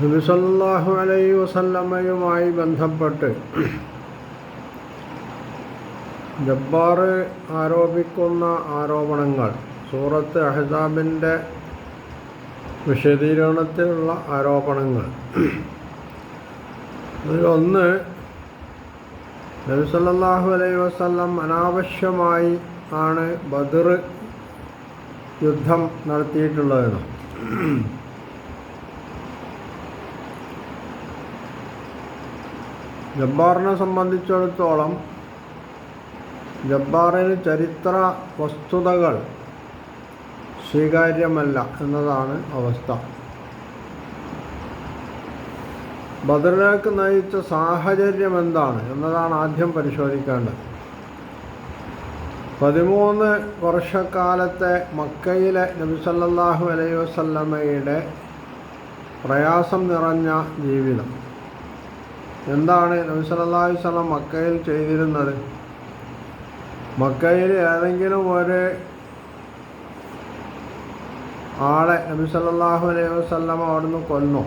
നബിസല്ലാഹു അലൈ വസല്ലമ്മയുമായി ബന്ധപ്പെട്ട് ജബ്ബാർ ആരോപിക്കുന്ന ആരോപണങ്ങൾ സൂറത്ത് അഹ്സാബിന്റെ വിശദീകരണത്തിലുള്ള ആരോപണങ്ങൾ. അതിലൊന്ന് നബി സല്ലാഹു അലൈഹി വസല്ലം അനാവശ്യമായി ആണ് ബദർ യുദ്ധം നടത്തിയിട്ടുള്ളതെന്ന് ജബ്ബാറിനെ സംബന്ധിച്ചിടത്തോളം ജബ്ബാറിന് ചരിത്ര വസ്തുതകൾ സ്വീകാര്യമല്ല എന്നതാണ് അവസ്ഥ. ബദറിലേക്ക് നയിച്ച സാഹചര്യം എന്താണ് എന്നതാണ് ആദ്യം പരിശോധിക്കേണ്ടത്. പതിമൂന്ന് വർഷക്കാലത്തെ മക്കയിലെ നബിസല്ലാഹു അലൈഹി വസല്ലമയുടെ പ്രയാസം നിറഞ്ഞ ജീവിതം. എന്താണ് നബി സല്ലല്ലാഹു അലൈഹി വസല്ലം മക്കയിൽ ചെയ്തിരുന്നത്? മക്കയിൽ ഏതെങ്കിലും ഒരു ആളെ നബി സല്ലല്ലാഹു അലൈഹി വസല്ലമ അവിടുന്ന് കൊന്നു?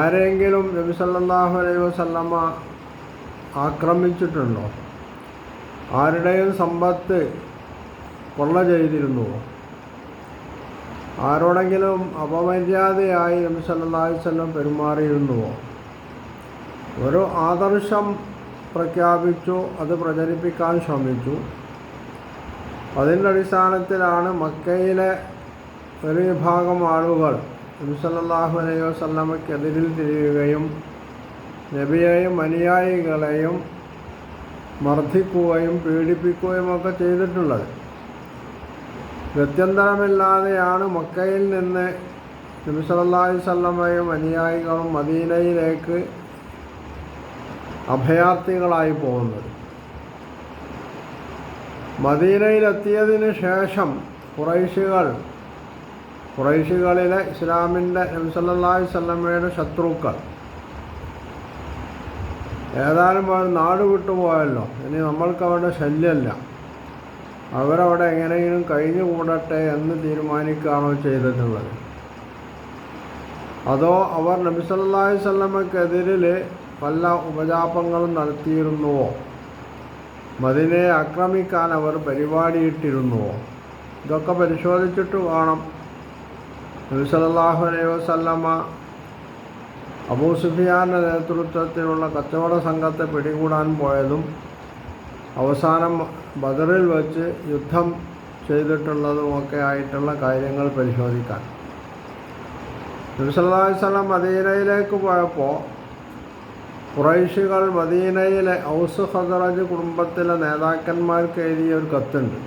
ആരെങ്കിലും നബി സല്ലല്ലാഹു അലൈഹി വസല്ലമ ആക്രമിച്ചിട്ടുണ്ടോ? ആരുടെയും സമ്പത്ത് കൊള്ള ചെയ്തിരുന്നുവോ? ആരോടെങ്കിലും അപമര്യാദയായി നബി സല്ലല്ലാഹു അലൈഹി വസല്ലം പെരുമാറിയിരുന്നുവോ? ഒരു ആദർശം പ്രഖ്യാപിച്ചു അത് പ്രചരിപ്പിക്കാൻ ശ്രമിച്ചു. അതിന്റെ അടിസ്ഥാനത്തിലാണ് മക്കയിലെ ഒരു വിഭാഗം ആളുകൾ നബി സല്ലല്ലാഹു അലൈഹി വസ്ലമയ്ക്കെതിരിൽ തിരിയുകയും നബിയെയും അനുയായികളെയും മർദ്ദിക്കുകയും പീഡിപ്പിക്കുകയും ഒക്കെ ചെയ്തിട്ടുള്ളത്. ഗത്യന്തരമില്ലാതെയാണ് മക്കയിൽ നിന്ന് നബി സല്ലല്ലാഹു അലൈഹി വസല്ലമയും അനുയായികളും മദീനയിലേക്ക് അഭയാർത്ഥികളായി പോകുന്നത്. മദീനയിലെത്തിയതിന് ശേഷം കുറൈശികൾ കുറൈശികളിലെ ഇസ്ലാമിന്റെ നബിസല്ലാഹി സ്വല്ലമ്മയുടെ ശത്രുക്കൾ. ഏതായാലും അവർ നാട് വിട്ടുപോയല്ലോ ഇനി നമ്മൾക്ക് അവരുടെ ശല്യമല്ല അവരവിടെ എങ്ങനെയും കഴിഞ്ഞു കൂടട്ടെ എന്ന് തീരുമാനിക്കുകയാണോ ചെയ്തിട്ടുള്ളത്. അതോ അവർ നബിസല്ലാഹി സ്വല്ലമ്മക്കെതിരിൽ പല ഉപജാപങ്ങളും നടത്തിയിരുന്നുവോ? മതിനെ ആക്രമിക്കാൻ അവർ പരിപാടിയിട്ടിരുന്നുവോ? ഇതൊക്കെ പരിശോധിച്ചിട്ട് വേണം. നബി സല്ലല്ലാഹു അലൈഹി വസല്ലമ അബൂ സുഫിയാന്റെ നേതൃത്വത്തിലുള്ള കച്ചവട സംഘത്തെ പിടികൂടാൻ പോയതും അവസാനം ബദറിൽ വച്ച് യുദ്ധം ചെയ്തിട്ടുള്ളതുമൊക്കെ ആയിട്ടുള്ള കാര്യങ്ങൾ പരിശോധിക്കാൻ. നബി വസ്ലം മദീനയിലേക്ക് പോയപ്പോൾ കുറൈശികൾ മദീനയിലെ ഔസ് ഹദറജ് കുടുംബത്തിലെ നേതാക്കന്മാർക്ക് എഴുതിയ ഒരു കത്തുണ്ട്.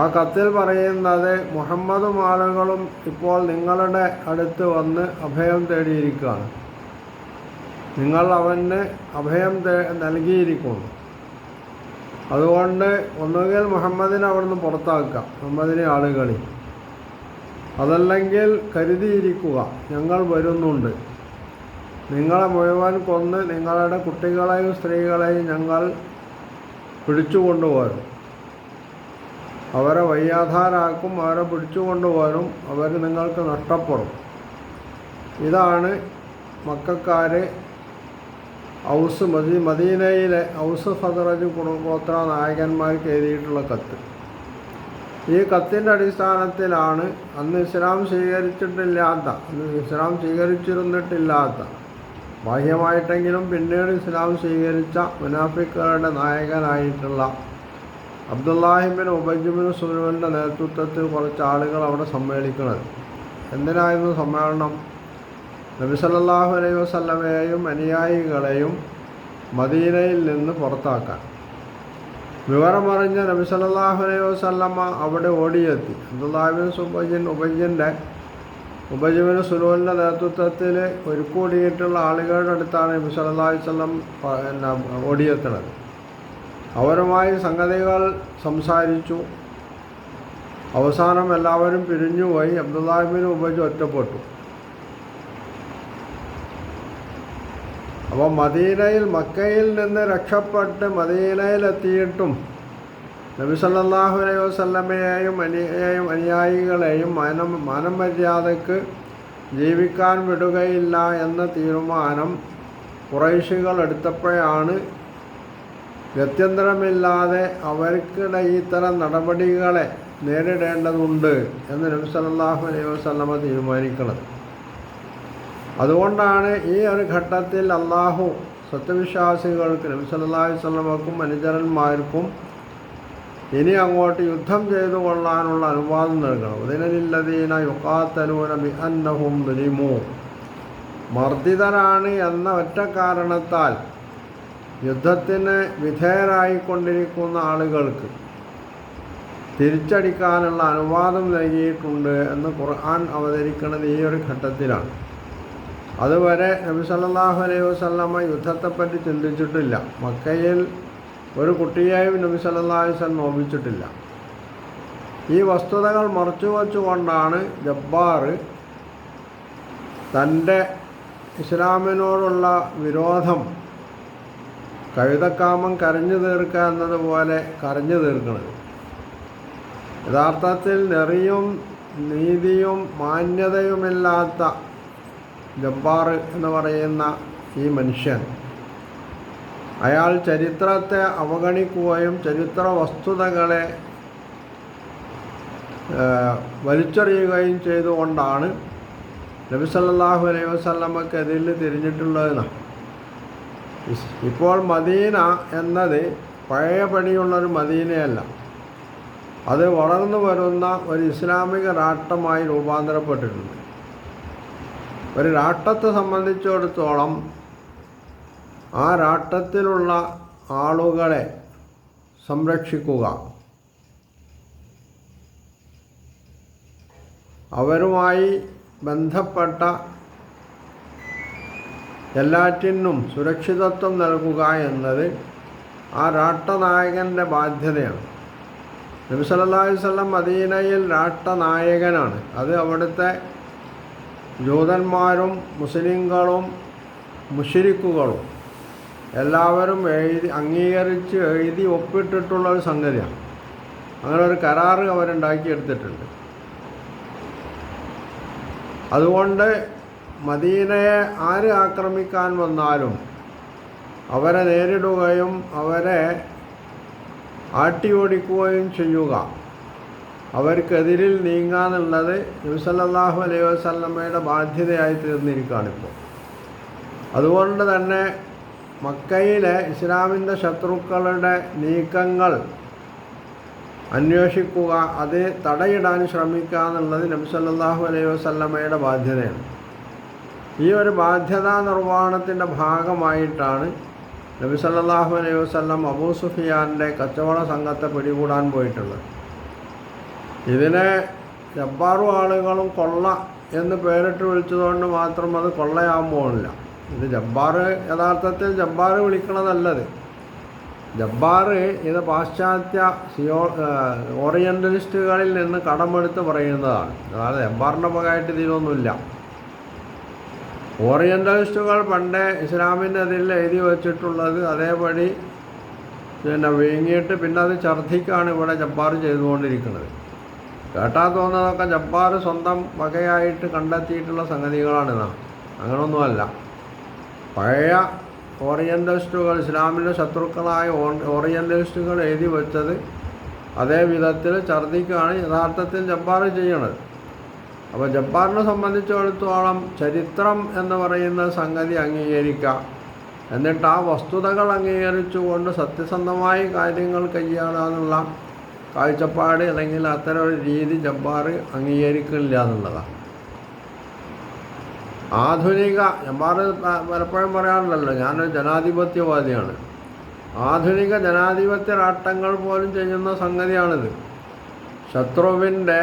ആ കത്തിൽ പറയുന്നത് മുഹമ്മദും ആളുകളും ഇപ്പോൾ നിങ്ങളുടെ അടുത്ത് വന്ന് അഭയം തേടിയിരിക്കുകയാണ്. നിങ്ങൾ അവന് അഭയം നൽകിയിരിക്കുന്നു. അതുകൊണ്ട് ഒന്നുകിൽ മുഹമ്മദിനെ അവിടുന്ന് പുറത്താക്കാം മുഹമ്മദിനെ ആളുകളിൽ. അതല്ലെങ്കിൽ കരുതിയിരിക്കുക ഞങ്ങൾ വരുന്നുണ്ട്. നിങ്ങളെ മുഴുവൻ കൊന്ന് നിങ്ങളുടെ കുട്ടികളെയും സ്ത്രീകളെയും ഞങ്ങൾ പിടിച്ചുകൊണ്ടുപോരും അവരെ വയ്യാധാരാക്കും അവരെ പിടിച്ചുകൊണ്ടുപോരും അവർ നിങ്ങൾക്ക് നഷ്ടപ്പെടും. ഇതാണ് മക്കാർ ഔസ് മദീ മദീനയിലെ ഔസ് ഹദറജ് കുടുംബോത്ര നായകന്മാർക്ക് എഴുതിയിട്ടുള്ള കത്ത്. ഈ കത്തിന്റെ അടിസ്ഥാനത്തിലാണ് അന്ന് ഇസ്ലാം സ്വീകരിച്ചിട്ടില്ലാത്ത അന്ന് ഇസ്ലാം സ്വീകരിച്ചിരുന്നിട്ടില്ലാത്ത ബാഹ്യമായിട്ടെങ്കിലും പിന്നീട് ഇസ്ലാം സ്വീകരിച്ച മുനാഫിക്കുകളുടെ നായകനായിട്ടുള്ള അബ്ദുല്ലാഹിബിൻ ഉബൈജുബിൻ സുലുവിന്റെ നേതൃത്വത്തിൽ കുറച്ച് ആളുകൾ അവിടെ സമ്മേളിക്കുന്നത്. എന്തിനായിരുന്നു സമ്മേളനം? നബി സല്ലല്ലാഹു അലൈഹി വസ്ലമയെയും അനുയായികളെയും മദീനയിൽ നിന്ന് പുറത്താക്കാൻ. വിവരമറിഞ്ഞ നബി സല്ലല്ലാഹു അലൈഹി വസ്ലമ്മ അവിടെ ഓടിയെത്തി. അബ്ദുല്ലാഹിബിൻ സുബൈജിൻ ഉബൈജിന്റെ ഉപജീവന സുനുവിന്റെ നേതൃത്വത്തിൽ ഒരുക്കൂടിയിട്ടുള്ള ആളുകളുടെ അടുത്താണ് നബി വസല്ലം പിന്നെ ഓടിയെത്തുന്നത്. അവരുമായി സംഗതികൾ സംസാരിച്ചു. അവസാനം എല്ലാവരും പിരിഞ്ഞുപോയി. അബ്ദുല്ലാഹിബിന് ഉപജ് ഒറ്റപ്പെട്ടു. അപ്പോൾ മദീനയിൽ മക്കയിൽ നിന്ന് രക്ഷപ്പെട്ട് മദീനയിലെത്തിയിട്ടും നബി സല്ലാഹു അലൈഹി വസ്ലമയെയും അനിയെയും അനുയായികളെയും മാനം മാനമര്യാദക്ക് ജീവിക്കാൻ വിടുകയില്ല എന്ന തീരുമാനം കുറേശികൾ എടുത്തപ്പോഴാണ്. ഗത്യന്തരമില്ലാതെ അവർക്കിടെ ഇത്തരം നടപടികളെ നേരിടേണ്ടതുണ്ട് എന്ന് നബി സല്ലല്ലാഹു അലൈഹി വസല്ലമ തീരുമാനിക്കുന്നത്. അതുകൊണ്ടാണ് ഈ ഒരു ഘട്ടത്തിൽ അള്ളാഹു സത്യവിശ്വാസികൾക്ക് നബി സല്ലല്ലാഹു അലൈഹി വസല്ലമക്കും അനുചരന്മാർക്കും ഇനി അങ്ങോട്ട് യുദ്ധം ചെയ്തു കൊള്ളാനുള്ള അനുവാദം നൽകണം. ഉദിനലില്ലതീന യുക്കാത്തലൂന ബി അന്നഹും ദുലിമു. മർദ്ദിതരാണ് എന്ന ഒറ്റ കാരണത്താൽ യുദ്ധത്തിന് വിധേയരായിക്കൊണ്ടിരിക്കുന്ന ആളുകൾക്ക് തിരിച്ചടിക്കാനുള്ള അനുവാദം നൽകിയിട്ടുണ്ട് എന്ന് ഖുർആൻ അവതരിക്കുന്നത് ഈ ഒരു ഘട്ടത്തിലാണ്. അതുവരെ നബി സല്ലാഹു അലൈഹി വസ്ലമ്മ യുദ്ധത്തെപ്പറ്റി ചിന്തിച്ചിട്ടില്ല. മക്കയിൽ ഒരു കുട്ടിയെയും നബി വസല്ലം നോപ്പിച്ചിട്ടില്ല ഈ വസ്തുതകൾ മറച്ചു വച്ചുകൊണ്ടാണ് ജബ്ബാർ തന്റെ ഇസ്ലാമിനോടുള്ള വിരോധം കഴുതക്കാമം കരഞ്ഞു തീർക്കുക എന്നതുപോലെ കരഞ്ഞു തീർക്കുന്നത്. യഥാർത്ഥത്തിൽ നെറിയും നീതിയും മാന്യതയുമില്ലാത്ത ജബ്ബാർ എന്ന് പറയുന്ന ഈ മനുഷ്യൻ അയാൾ ചരിത്രത്തെ അവഗണിക്കുകയും ചരിത്ര വസ്തുതകളെ വലിച്ചെറിയുകയും ചെയ്തുകൊണ്ടാണ് നബി സല്ലാഹു അലൈഹി വസല്ലമക്ക് എതിരിൽ തിരിഞ്ഞിട്ടുള്ളതെന്നാണ് ഇപ്പോൾ മദീന എന്നത് പഴയ പണിയുള്ളൊരു മദീനയല്ല. അത് വളർന്നു വരുന്ന ഒരു ഇസ്ലാമിക രാഷ്ട്രമായി രൂപാന്തരപ്പെട്ടിട്ടുണ്ട്. ഒരു രാഷ്ട്രത്തെ സംബന്ധിച്ചിടത്തോളം ആ രാട്ടത്തിലുള്ള ആളുകളെ സംരക്ഷിക്കുക. അവരുമായി ബന്ധപ്പെട്ട എല്ലാറ്റിനും സുരക്ഷിതത്വം നൽകുക എന്നത് ആ രാട്ടനായകന്റെ ബാധ്യതയാണ്. നബി സല്ലല്ലാഹു വസല്ലം മദീനയിൽ രാട്ടനായകനാണ്. അത് അവിടുത്തെ ജൂതന്മാരും മുസ്ലിങ്ങളും മുഷിരിക്കുകളും എല്ലാവരും എഴുതി അംഗീകരിച്ച് എഴുതി ഒപ്പിട്ടിട്ടുള്ള ഒരു സംഗതിയാണ്. അങ്ങനെ ഒരു കരാറ് അവരുണ്ടാക്കിയെടുത്തിട്ടുണ്ട് അതുകൊണ്ട് മദീനയെ ആര് ആക്രമിക്കാൻ വന്നാലും അവരെ നേരിടുകയും അവരെ ആട്ടിയോടിക്കുകയും ചെയ്യുക. അവർക്കെതിരിൽ നീങ്ങാന്നുള്ളത് നബിസല്ലാഹു അലൈഹി വസല്ലമ്മയുടെ ബാധ്യതയായി തീർന്നിരിക്കുകയാണിപ്പോൾ അതുകൊണ്ട് തന്നെ മക്കയിലെ ഇസ്ലാമിന്റെ ശത്രുക്കളുടെ നീക്കങ്ങൾ അന്വേഷിക്കുക അത് തടയിടാൻ ശ്രമിക്കുക എന്നുള്ളത് നബിസല്ലാഹു അലൈഹി വസല്ലമ്മയുടെ ബാധ്യതയാണ്. ഈ ഒരു ബാധ്യതാ നിർവഹണത്തിന്റെ ഭാഗമായിട്ടാണ് നബി സല്ലല്ലാഹു അലൈഹി വസല്ലം അബൂ സുഫിയാന്റെ കച്ചവട സംഘത്തെ പിടികൂടാൻ പോയിട്ടുള്ളത്. ഇതിനെ ജബ്ബാറു ആളുകളും കൊള്ള എന്ന് പേരിട്ട് വിളിച്ചതുകൊണ്ട് മാത്രം അത് കൊള്ളയാകുമ്പോഴില്ല ഇത് ജബ്ബാർ യഥാർത്ഥത്തിൽ ജബ്ബാർ വിളിക്കണതല്ലത്. ജബ്ബാർ ഇത് പാശ്ചാത്യ സിയോ ഓറിയന്റലിസ്റ്റുകളിൽ നിന്ന് കടമെടുത്ത് പറയുന്നതാണ്. അതായത് ജബ്ബാറിന്റെ പകമായിട്ട് ഇതിനൊന്നുമില്ല. ഓറിയന്റലിസ്റ്റുകൾ പണ്ടേ ഇസ്ലാമിന്റെ അതിൽ എഴുതി വച്ചിട്ടുള്ളത് അതേപടി പിന്നെ വീങ്ങിയിട്ട് പിന്നെ അത് ഛർദ്ദിക്കാണ് ഇവിടെ ജബ്ബാർ ചെയ്തുകൊണ്ടിരിക്കുന്നത്. കേട്ടാൽ തോന്നുന്നതൊക്കെ ജബ്ബാർ സ്വന്തം വകയായിട്ട് കണ്ടെത്തിയിട്ടുള്ള സംഗതികളാണിതാ അങ്ങനൊന്നുമല്ല. പഴയ ഓറിയന്റലിസ്റ്റുകൾ ഇസ്ലാമിന്റെ ശത്രുക്കളായ ഓറിയന്റലിസ്റ്റുകൾ എഴുതി വെച്ചത് അതേ വിധത്തിൽ ഛർദിക്കുകയാണ് യഥാർത്ഥത്തിൽ ജബ്ബാർ ചെയ്യണത്. അപ്പോൾ ജബ്ബാറിനെ സംബന്ധിച്ചിടത്തോളം ചരിത്രം എന്ന് പറയുന്ന സംഗതി അംഗീകരിക്കുക എന്നിട്ട് ആ വസ്തുതകൾ അംഗീകരിച്ചുകൊണ്ട് സത്യസന്ധമായി കാര്യങ്ങൾ കൈയാളുക എന്നുള്ള കാഴ്ചപ്പാട് അല്ലെങ്കിൽ അത്തരം ഒരു രീതി ജബ്ബാർ അംഗീകരിക്കില്ല എന്നുള്ളതാണ്. ആധുനിക ജബ്ബാർ പലപ്പോഴും പറയാറുണ്ടല്ലോ ഞാനൊരു ജനാധിപത്യവാദിയാണ്. ആധുനിക ജനാധിപത്യ രാഷ്ട്രങ്ങൾ പോലും ചെയ്യുന്ന സംഗതിയാണിത്. ശത്രുവിന്റെ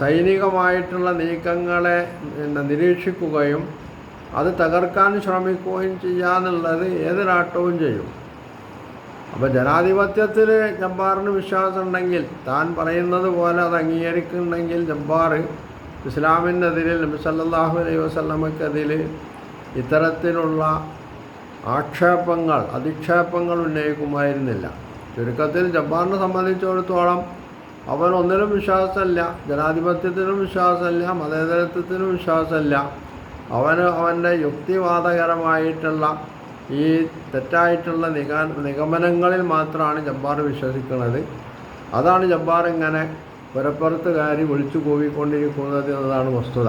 സൈനികമായിട്ടുള്ള നീക്കങ്ങളെ പിന്നെ നിരീക്ഷിക്കുകയും അത് തകർക്കാൻ ശ്രമിക്കുകയും ചെയ്യാന്നുള്ളത് ഏത് രാഷ്ട്രവും ചെയ്യും. അപ്പോൾ ജനാധിപത്യത്തിൽ ജബ്ബാറിന് വിശ്വാസം ഉണ്ടെങ്കിൽ താൻ പറയുന്നത് പോലെ അത് അംഗീകരിക്കുന്നുണ്ടെങ്കിൽ ജബ്ബാർ ഇസ്ലാമിനെതിരിൽ നബി സല്ലാഹു അലൈഹി വസ്ലമക്കതിൽ ഇത്തരത്തിലുള്ള ആക്ഷേപങ്ങൾ അധിക്ഷേപങ്ങൾ ഉന്നയിക്കുമായിരുന്നില്ല. ചുരുക്കത്തിൽ ജബ്ബാറിനെ സംബന്ധിച്ചിടത്തോളം അവൻ ഒന്നിനും വിശ്വാസമല്ല ജനാധിപത്യത്തിനും വിശ്വാസമല്ല മതേതരത്വത്തിനും വിശ്വാസമല്ല. അവന് അവന്റെ യുക്തിവാദകരമായിട്ടുള്ള ഈ തെറ്റായിട്ടുള്ള നിഗ നിഗമനങ്ങളിൽ മാത്രമാണ് ജബ്ബാർ വിശ്വസിക്കുന്നത്. അതാണ് ജബ്ബാർ ഇങ്ങനെ പുരപ്പുറത്ത് കാര്യം വിളിച്ചു പോയിക്കൊണ്ടിരിക്കുന്നത് എന്നതാണ് വസ്തുത.